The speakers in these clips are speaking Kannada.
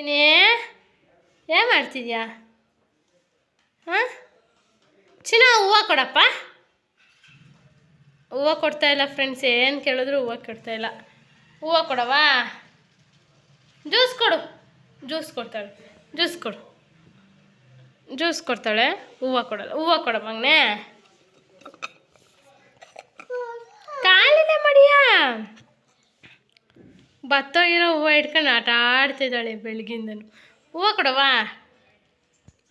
ಚಿನಿ ಏನು ಮಾಡ್ತಿದ್ಯಾ? ಹಾಂ? ಚಿನ್ನ ಹೂವು ಕೊಡಪ್ಪ. ಹೂವು ಕೊಡ್ತಾಯಿಲ್ಲ ಫ್ರೆಂಡ್ಸ್ ಏನು ಕೇಳಿದ್ರು ಹೂವು ಕೊಡ್ತಾಯಿಲ್ಲ ಹೂವು ಕೊಡವಾ? ಜ್ಯೂಸ್ ಕೊಡು. ಜ್ಯೂಸ್ ಕೊಡ್ತಾಳೆ. ಜ್ಯೂಸ್ ಕೊಡು. ಜ್ಯೂಸ್ ಕೊಡ್ತಾಳೆ. ಹೂವು ಕೊಡಲ್ಲ. ಹೂವು ಕೊಡ ಕಾಲಿದೆ ಮಡಿಯ. ಬತ್ತೋಗಿರೋ ಹೂವು ಇಟ್ಕೊಂಡು ಆಟ ಆಡ್ತಿದ್ದಾಳೆ ಬೆಳಗಿಂದನು ಹೂವು ಕೊಡವಾ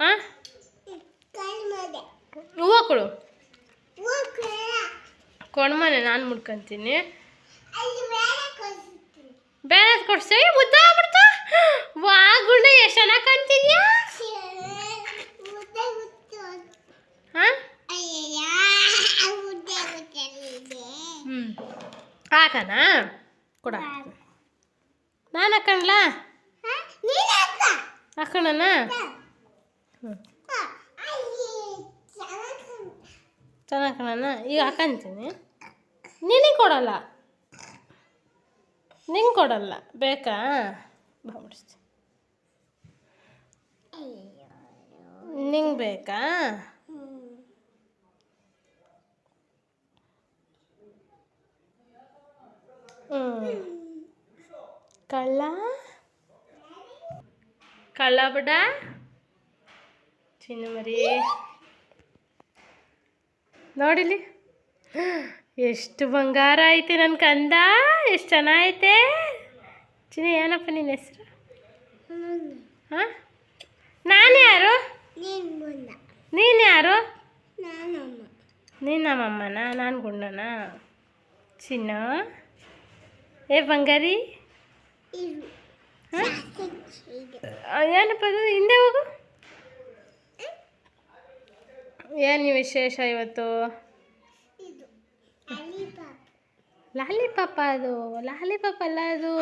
ಹಾಂ ಹೂವು ಕೊಡು. ಕೊಡ್ಮನೆ ನಾನು ಮುಡ್ಕೊಂತೀನಿ. ಬೇರೆ ಕೊಡ್ಸಿ ಮುದ್ದ ಆಗ್ಬಿಡ್ತಾ ವಾ ಗುಂಡ ಎಷ್ಟು ಚೆನ್ನಾಗಿ ಕಾಣ್ತಿದ್ಯಾ ಹಾಂ ಹಾಕಣ ಕೊಡ. ಹಾಕಣ್ಲ? ಹಾಕೋಣ ಚೆನ್ನಾಗಿ ಕಾಣೋಣ ಈಗ ಹಾಕಂತೀನಿ. ನಿನಗೆ ಕೊಡಲ್ಲ. ನಿಂಗೆ ಕೊಡಲ್ಲ. ಬೇಕಾ? ಬಾ ಬಿಡಿಸ್ತೀನಿ ನಿಂಗೆ ಬೇಕಾ? ಕಳ್ಳ ಕಳ್ಳ ಬಿಡ ಚಿನ್ನ ಮರಿ ನೋಡಿಲಿ ಎಷ್ಟು ಬಂಗಾರ ಐತೆ ನನ್ನ ಕಂದ ಎಷ್ಟು ಚೆನ್ನಾಗೈತೆ ಚಿನ್ನ ಏನಪ್ಪ ನಿನ್ನ ಹೆಸರು ಹಾಂ ನಾನು ಯಾರು ನೀನು ಯಾರು ನೀನು ನಮ್ಮಮ್ಮನ ನಾನು ಗುಂಡನ ಚಿನ್ನ ಏ ಬಂಗಾರಿ ಹಾಂ ಏನಪ್ಪ ಅದು? ಹಿಂದೆ ಹೋಗು. ಏನು ವಿಶೇಷ ಇವತ್ತು? ಲಾಲಿಪಾಪ. ಅದು? ಲಾಲಿಪಾಪ ಅಲ್ಲ ಅದು?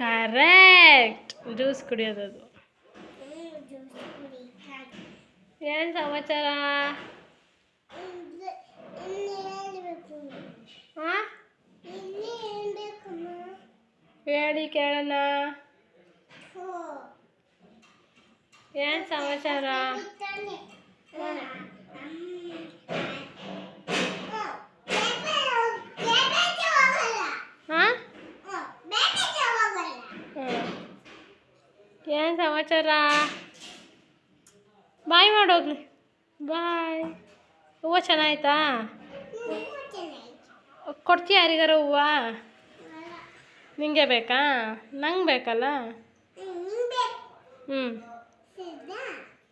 ಕರೆಕ್ಟ್. ಜ್ಯೂಸ್ ಕುಡಿಯೋದು ಅದು. ಏನು ಸಮಾಚಾರ ಹಾಂ ಹೇಳಿ ಕೇಳೋಣ ಏನು ಸಮಾಚಾರ? ಏನ್ ಸಮಾಚಾರ? ಬಾಯ್ ಮಾಡೋಗ್ಲಿ ಬಾಯ್. ಹೂವು ಚೆನ್ನಾಯ್ತಾ? ಕೊಡ್ತೀಯ ಯಾರಿಗಾರ ಹೂವು? ನಿಂಗೆ ಬೇಕಾ? ನಂಗೆ ಬೇಕಲ್ಲ? ಹ್ಞೂ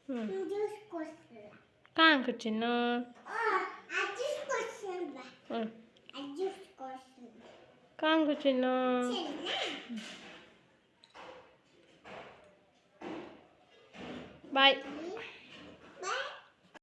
ಹ್ಞೂ ಕಾಂಕು ಚಿನ್ನು. ಹ್ಞೂ ಕಾಂಕು ಚಿನ್ನು. ಬಾಯ್.